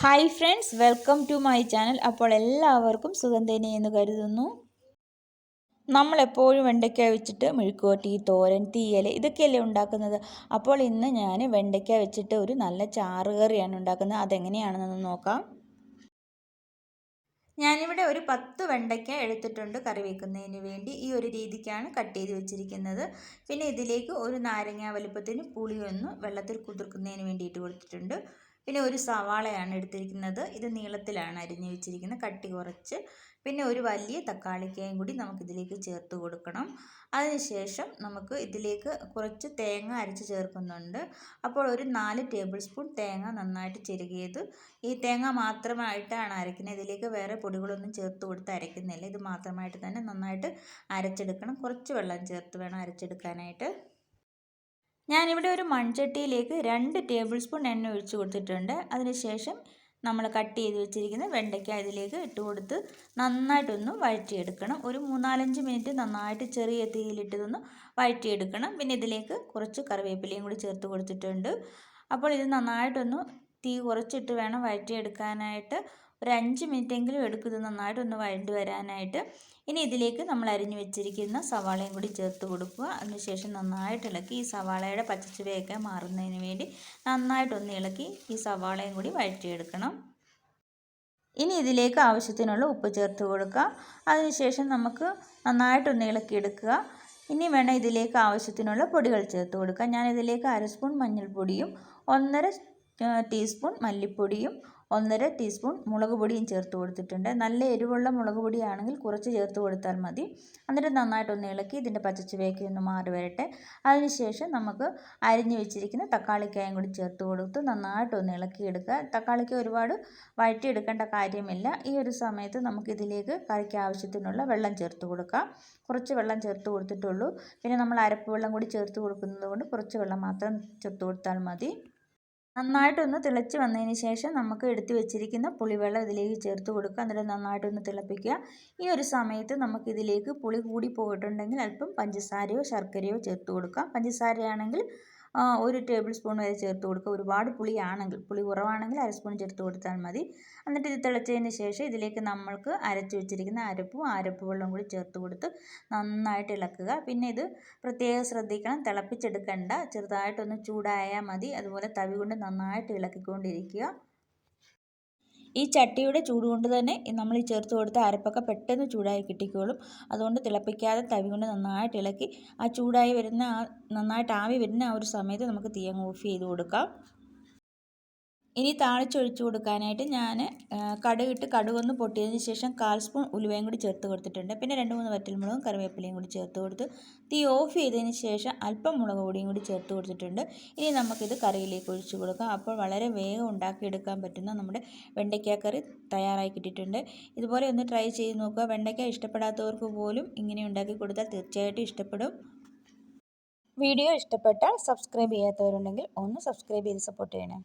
Hi friends welcome to my channel അപ്പോൾ എല്ലാവർക്കും സുഖം തന്നെ എന്ന് കരുതുന്നു. നമ്മളെപ്പോഴും വെണ്ടയ്ക്ക വെച്ചിട്ട് മെഴുക്കുവട്ടി തോരൻ തീയൽ ഇതൊക്കെയല്ലേ ഉണ്ടാക്കുന്നത്. അപ്പോൾ ഇന്ന് ഞാൻ വെണ്ടയ്ക്ക വെച്ചിട്ട് ഒരു നല്ല ചാറ് കറിയാണ് ഉണ്ടാക്കുന്നത്. അതെങ്ങനെയാണെന്ന് നോക്കാം. ഞാനിവിടെ ഒരു പത്ത് വെണ്ടയ്ക്ക എടുത്തിട്ടുണ്ട് കറി വെക്കുന്നതിന് വേണ്ടി. ഈ ഒരു രീതിക്കാണ് കട്ട് ചെയ്ത് വെച്ചിരിക്കുന്നത്. പിന്നെ ഇതിലേക്ക് ഒരു നാരങ്ങ വലുപ്പത്തിന് പുളിയൊന്ന് വെള്ളത്തിൽ കുതിർക്കുന്നതിന് വേണ്ടിയിട്ട് കൊടുത്തിട്ടുണ്ട്. പിന്നെ ഒരു സവാളയാണ് എടുത്തിരിക്കുന്നത്. ഇത് നീളത്തിലാണ് അരിഞ്ഞു വെച്ചിരിക്കുന്നത്. കട്ടി കുറച്ച്. പിന്നെ ഒരു വലിയ തക്കാളിക്കായും കൂടി നമുക്കിതിലേക്ക് ചേർത്ത് കൊടുക്കണം. അതിനുശേഷം നമുക്ക് ഇതിലേക്ക് കുറച്ച് തേങ്ങ അരച്ച് ചേർക്കുന്നുണ്ട്. അപ്പോൾ ഒരു നാല് ടേബിൾ സ്പൂൺ തേങ്ങ നന്നായിട്ട് ചെരുകിയത്. ഈ തേങ്ങ മാത്രമായിട്ടാണ് അരയ്ക്കുന്നത്. ഇതിലേക്ക് വേറെ പൊടികളൊന്നും ചേർത്ത് കൊടുത്ത് അരയ്ക്കുന്നില്ല. ഇത് മാത്രമായിട്ട് തന്നെ നന്നായിട്ട് അരച്ചെടുക്കണം. കുറച്ച് വെള്ളം ചേർത്ത് വേണം അരച്ചെടുക്കാനായിട്ട്. ഞാനിവിടെ ഒരു മൺചട്ടിയിലേക്ക് രണ്ട് ടേബിൾ സ്പൂൺ എണ്ണ ഒഴിച്ച് കൊടുത്തിട്ടുണ്ട്. അതിനുശേഷം നമ്മൾ കട്ട് ചെയ്ത് വെച്ചിരിക്കുന്ന വെണ്ടയ്ക്ക ഇതിലേക്ക് ഇട്ട് കൊടുത്ത് നന്നായിട്ടൊന്ന് വഴറ്റിയെടുക്കണം. ഒരു മൂന്നാലഞ്ച് മിനിറ്റ് നന്നായിട്ട് ചെറിയ തീയിലിട്ടതൊന്ന് വഴറ്റിയെടുക്കണം. പിന്നെ ഇതിലേക്ക് കുറച്ച് കറിവേപ്പിലയും കൂടി ചേർത്ത് കൊടുത്തിട്ടുണ്ട്. അപ്പോൾ ഇത് നന്നായിട്ടൊന്ന് തീ കുറച്ചിട്ട് വേണം വഴറ്റിയെടുക്കാനായിട്ട്. ഒരു അഞ്ച് മിനിറ്റെങ്കിലും എടുക്കും ഇത് നന്നായിട്ടൊന്ന് വഴണ്ട് വരാനായിട്ട്. ഇനി ഇതിലേക്ക് നമ്മൾ അരിഞ്ഞു വെച്ചിരിക്കുന്ന സവാളയും കൂടി ചേർത്ത് കൊടുക്കുക. അതിനുശേഷം നന്നായിട്ട് ഇളക്കി ഈ സവാളയുടെ പച്ചച്ചുവയൊക്കെ മാറുന്നതിന് വേണ്ടി നന്നായിട്ടൊന്ന് ഇളക്കി ഈ സവാളയും കൂടി വഴറ്റിയെടുക്കണം. ഇനി ഇതിലേക്ക് ആവശ്യത്തിനുള്ള ഉപ്പ് ചേർത്ത് കൊടുക്കുക. അതിനുശേഷം നമുക്ക് നന്നായിട്ടൊന്ന് ഇളക്കിയെടുക്കുക. ഇനി വേണം ഇതിലേക്ക് ആവശ്യത്തിനുള്ള പൊടികൾ ചേർത്ത് കൊടുക്കുക ഞാൻ ഇതിലേക്ക് അര സ്പൂൺ മഞ്ഞൾപ്പൊടിയും ഒന്നര ടീസ്പൂൺ മല്ലിപ്പൊടിയും ഒന്നര ടീസ്പൂൺ മുളക് പൊടിയും ചേർത്ത് കൊടുത്തിട്ടുണ്ട്. നല്ല എരിവുള്ള മുളക് പൊടിയാണെങ്കിൽ കുറച്ച് ചേർത്ത് കൊടുത്താൽ മതി. എന്നിട്ട് നന്നായിട്ടൊന്ന് ഇളക്കി ഇതിന്റെ പച്ചച്ചുവയൊക്കെ ഒന്ന് മാറി വരട്ടെ. അതിനുശേഷം നമുക്ക് അരിഞ്ഞു വെച്ചിരിക്കുന്ന തക്കാളിക്കായും കൂടി ചേർത്ത് കൊടുത്ത് നന്നായിട്ടൊന്ന് ഇളക്കിയെടുക്കുക തക്കാളിക്ക് ഒരുപാട് വഴറ്റിയെടുക്കേണ്ട കാര്യമില്ല. ഈ ഒരു സമയത്ത് നമുക്കിതിലേക്ക് കറിക്ക് ആവശ്യത്തിനുള്ള വെള്ളം ചേർത്ത് കൊടുക്കാം. കുറച്ച് വെള്ളം ചേർത്ത് കൊടുത്തിട്ടുള്ളൂ. പിന്നെ നമ്മൾ അരപ്പ് വെള്ളം കൂടി ചേർത്ത് കൊടുക്കുന്നത് കുറച്ച് വെള്ളം മാത്രം ചേർത്ത് കൊടുത്താൽ മതി. നന്നായിട്ടൊന്ന് തിളച്ച് വന്നതിന് ശേഷം നമുക്ക് എടുത്തു വെച്ചിരിക്കുന്ന പുളിവെള്ളം ഇതിലേക്ക് ചേർത്ത് കൊടുക്കുക. എന്നിട്ട് നന്നായിട്ടൊന്ന് തിളപ്പിക്കുക. ഈ ഒരു സമയത്ത് നമുക്കിതിലേക്ക് പുളി കൂടി പോയിട്ടുണ്ടെങ്കിൽ അല്പം പഞ്ചസാരയോ ശർക്കരയോ ചേർത്ത് കൊടുക്കാം. പഞ്ചസാരയാണെങ്കിൽ ഒരു ടേബിൾ സ്പൂൺ വരെ ചേർത്ത് കൊടുക്കുക. ഒരുപാട് പുളിയാണെങ്കിൽ പുളി കുറവാണെങ്കിൽ അര സ്പൂൺ ചേർത്ത് കൊടുത്താൽ മതി. എന്നിട്ട് ഇത് തിളച്ചതിന് ശേഷം ഇതിലേക്ക് നമ്മൾക്ക് അരച്ച് വെച്ചിരിക്കുന്ന അരപ്പും അരപ്പ് വെള്ളം കൂടി ചേർത്ത് കൊടുത്ത് നന്നായിട്ട് ഇളക്കുക. പിന്നെ ഇത് പ്രത്യേകം ശ്രദ്ധിക്കണം തിളപ്പിച്ചെടുക്കണ്ട. ചെറുതായിട്ടൊന്ന് ചൂടായാൽ മതി. അതുപോലെ തവി കൊണ്ട് നന്നായിട്ട് ഇളക്കിക്കൊണ്ടിരിക്കുക. ഈ ചട്ടിയുടെ ചൂട് കൊണ്ട് തന്നെ നമ്മൾ ഈ ചേർത്ത് കൊടുത്ത അരപ്പൊക്കെ പെട്ടെന്ന് ചൂടായി കിട്ടിക്കോളും. അതുകൊണ്ട് തിളപ്പിക്കാതെ തവി കൊണ്ട് നന്നായിട്ട് ഇളക്കി ആ ചൂടായി വരുന്ന ആ നന്നായിട്ട് ആവി വരുന്ന ആ ഒരു സമയത്ത് നമുക്ക് തീയങ്ങ് ഓഫ് ചെയ്ത് കൊടുക്കാം. ഇനി താളിച്ചൊഴിച്ചു കൊടുക്കാനായിട്ട് ഞാൻ കടുകിട്ട് കടുകൊന്ന് പൊട്ടിയതിന് ശേഷം കാൽ സ്പൂൺ ഉലുവയും കൂടി ചേർത്ത് കൊടുത്തിട്ടുണ്ട്. പിന്നെ രണ്ട് മൂന്ന് വറ്റൽമുളകും കറിവേപ്പിലയും കൂടി ചേർത്ത് കൊടുത്ത് തീ ഓഫ് ചെയ്തതിന് ശേഷം അല്പം മുളക് പൊടിയും കൂടി ചേർത്ത് കൊടുത്തിട്ടുണ്ട്. ഇനി നമുക്കിത് കറിയിലേക്ക് ഒഴിച്ച് കൊടുക്കാം. അപ്പോൾ വളരെ വേഗം ഉണ്ടാക്കിയെടുക്കാൻ പറ്റുന്ന നമ്മുടെ വെണ്ടയ്ക്ക കറി തയ്യാറായി കിട്ടിയിട്ടുണ്ട്. ഇതുപോലെ ഒന്ന് ട്രൈ ചെയ്ത് നോക്കുക. വെണ്ടയ്ക്ക ഇഷ്ടപ്പെടാത്തവർക്ക് പോലും ഇങ്ങനെ ഉണ്ടാക്കി കൊടുത്താൽ തീർച്ചയായിട്ടും ഇഷ്ടപ്പെടും. വീഡിയോ ഇഷ്ടപ്പെട്ടാൽ സബ്സ്ക്രൈബ് ചെയ്യാത്തവരുണ്ടെങ്കിൽ ഒന്ന് സബ്സ്ക്രൈബ് ചെയ്ത് സപ്പോർട്ട് ചെയ്യണേ.